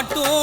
¡Corto!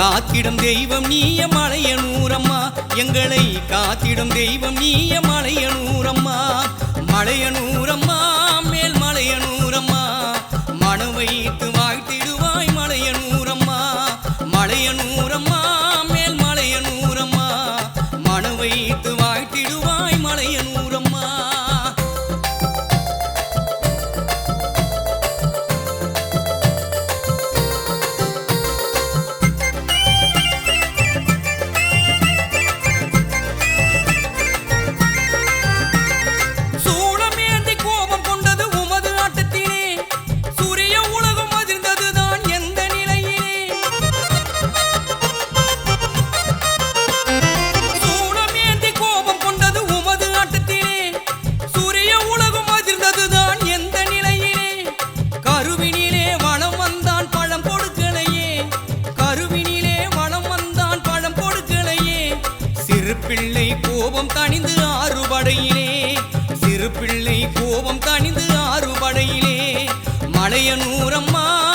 காத்திடும் தெய்வம் நீய மலையனூரம்மா எங்களை காத்திடும் தெய்வம் நீய மலையனூரம்மா மலையனூரம்மா பழைய நூறம்மா.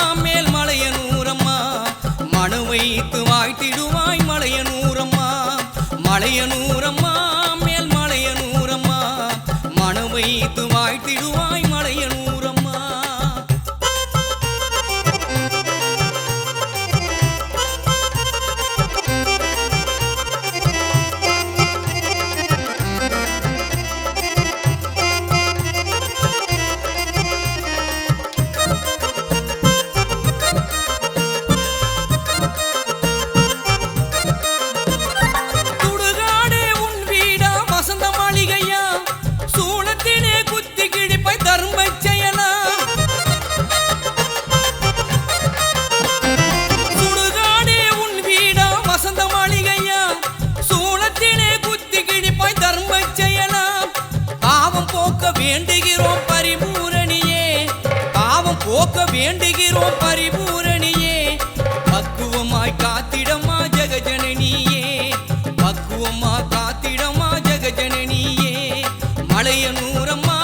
வேண்டுகிறோம் பரிபூரணியே. பக்குவமாய் காத்திடமா ஜெகஜனனியே. பக்குவமா காத்திடமா ஜெகஜனனியே. மலையனூரம்மா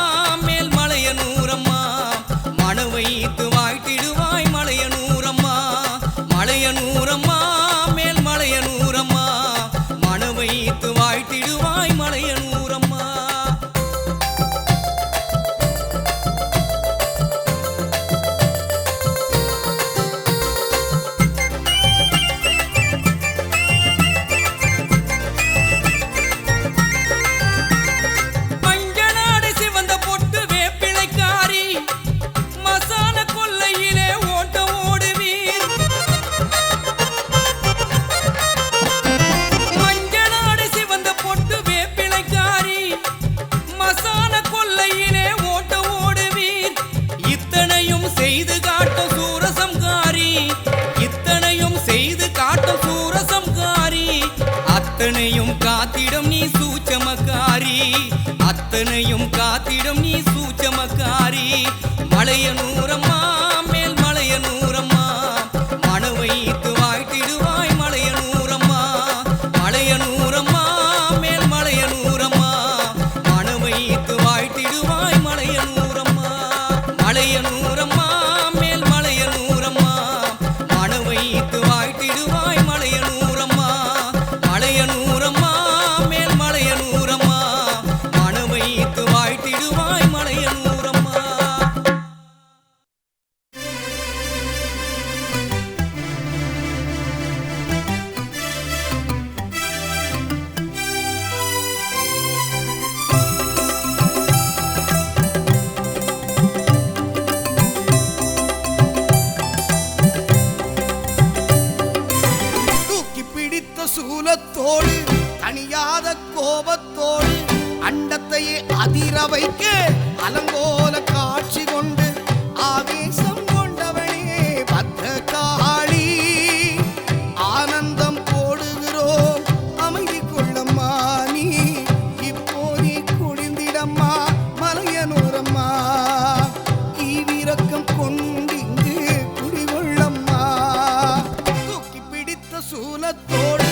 சூலத்தோடு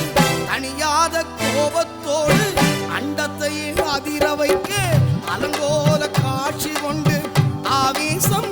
தனியாத கோபத்தோடு அண்டத்தை அதிர வைக்க அலங்கோல காட்சி கொண்டு ஆவேசம்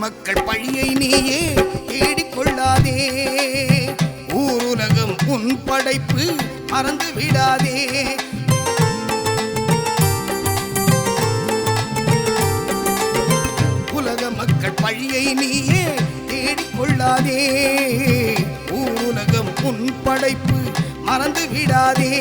மக்கள் பழியை நீயே தேடிக்கொள்ளாதே. ஊருலகம் உன் படைப்பு மறந்து விடாதே. உலக மக்கள் பழியை நீயே தேடிக்கொள்ளாதே. ஊருலகம் உன் படைப்பு மறந்து விடாதே.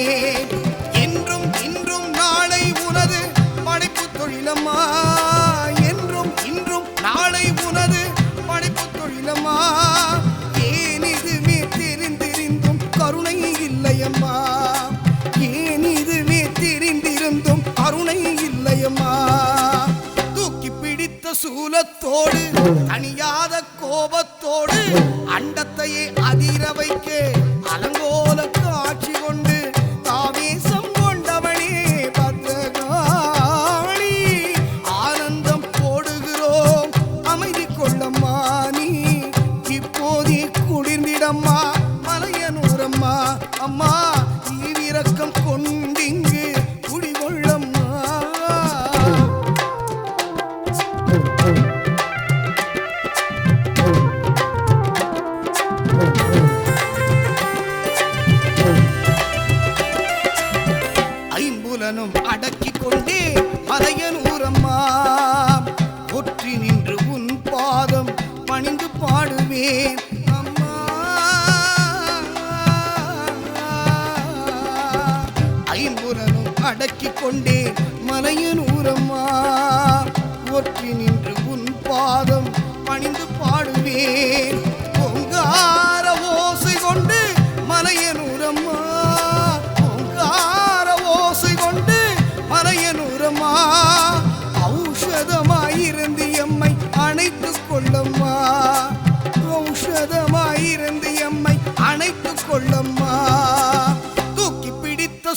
అమ్మా அடக்கி அடக்கிக் மலையின் ஊரம்மா. ஒற்றி நின்று உன் பாதம் பணிந்து பாடுவேன். பொங்கா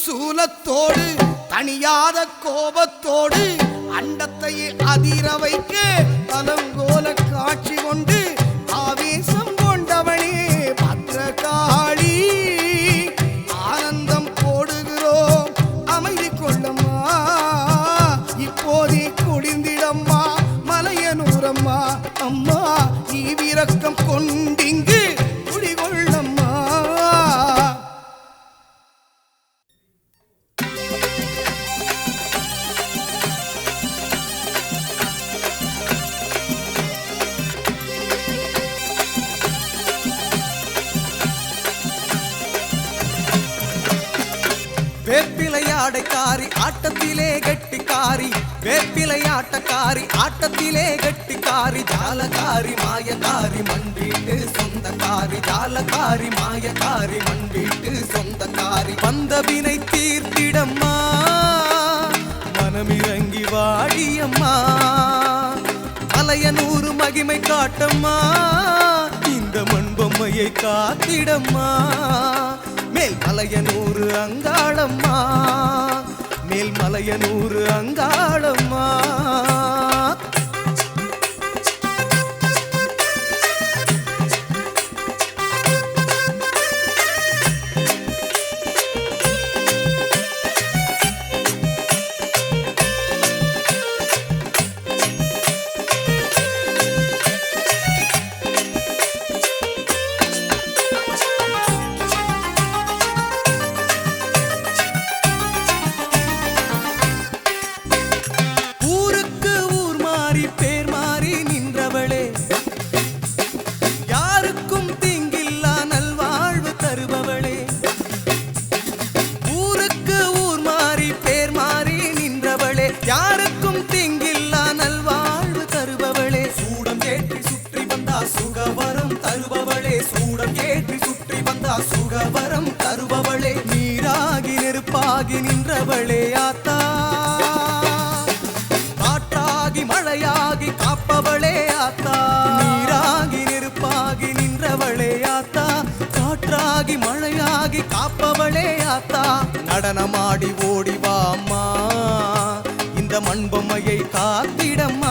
சூலத்தோடு தனியாத கோபத்தோடு அண்டத்தையே அதிர வைக்க தலங்கோல காட்சி கொண்டு ஆவேசம் கொண்டவனே பத்திரகாளி. ஆனந்தம் போடுகிறோம் அமைதி கொள்ளம்மா. இப்போதே குடிந்திடம்மா மலையனூரம்மா. அம்மா ஈவிரக்கம் கொண்டு ஆடைக்காரி ஆட்டத்திலே கெட்டிக்காரி வேப்பிலையாட்டக்காரி ஆட்டத்திலே கெட்டிக்காரி ஜாலக்காரி மாயக்காரி மண்வீட்டு சொந்தக்காரி ஜாலக்காரி மாயக்காரி மண்வீட்டு சொந்தக்காரி. வந்தவினை தீர்த்திடம்மா மனமிறங்கி வாடியம்மா மலையனூறு மகிமை காட்டம்மா இந்த மண்பொம்மையை காத்திடம்மா மேல் மலையனூறு அங்காளம்மா. மேல் மலையனூறு அங்காளம்மா. காப்பவளே ஆத்தா. நடனமாடி ஓடிவாமா இந்த மண்பொம்மையை காத்திடம்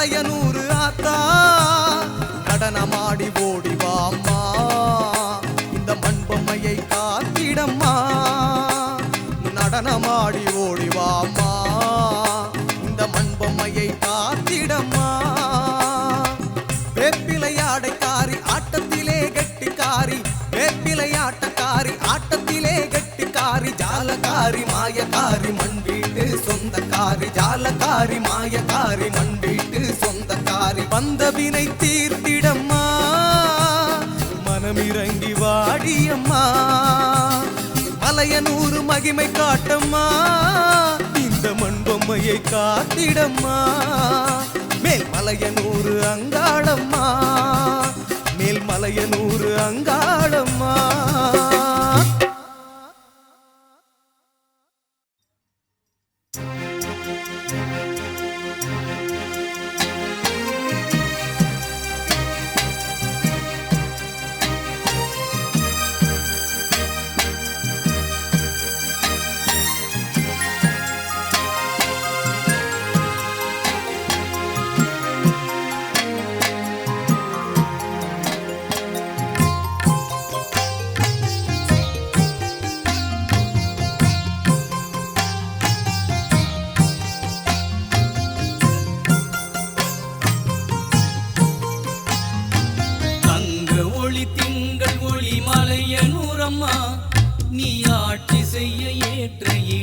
மங்களக்காரி நூறு ஆத்தா. நடனமாடி ஓடி வா இந்த மண்பொம்மையை காத்திடம்மா. நடனமாடி ஓடி வா இந்த மண்பொம்மையை காத்திடம்மா. வேப்பிலையாடைக்காரி ஆட்டத்திலே கெட்டிக்காரி. வேப்பிலையாட்டக்காரி ஆட்டத்திலே கெட்டிக்காரி. ஜாலக்காரி மாயக்காரி மண் வீட்டு சொந்தக்காரி. ஜாலக்காரி மாயக்காரி மண் வீட்டு வந்த வினை தீர்த்திடம்மா. மனமிறங்கி வாடியம்மா. மலையனூறு மகிமை காட்டம்மா. இந்த மண் பொம்மையை காத்திடம்மா. மேல் மலையனூறு அங்காளம்மா. மேல் மலையனூறு அங்காளம்மா.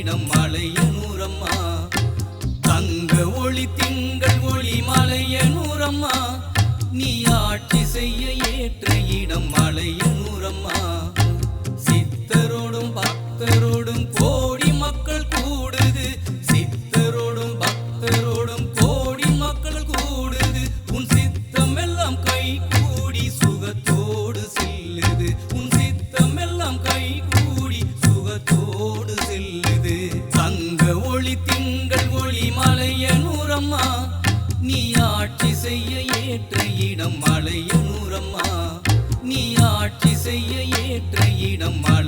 இடம் மலைய மலையனூரம்மா தங்க ஒளி திங்கள் ஒளி மலையனூரம்மா நீ ஆட்சி செய்ய ஏற்ற இடம் மலைய ஏற்ற இடம் மலையனூரம்மா நீ ஆட்சி செய்ய ஏற்ற இடம் மலை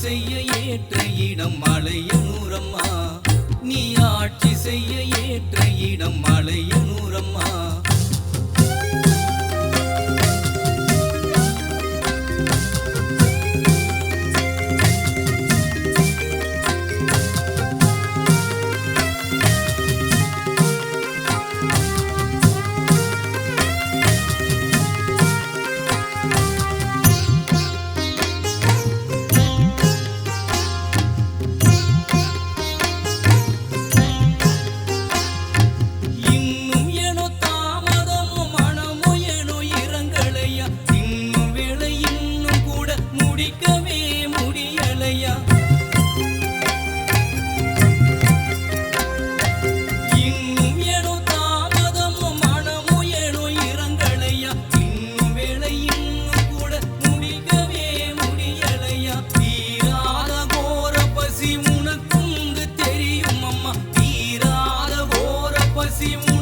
செய்ய ஏற்ற இடம் மலையனூரம்மா நீ ஆட்சி செய்ய ஏற்ற இடம் மலையனூர் see more.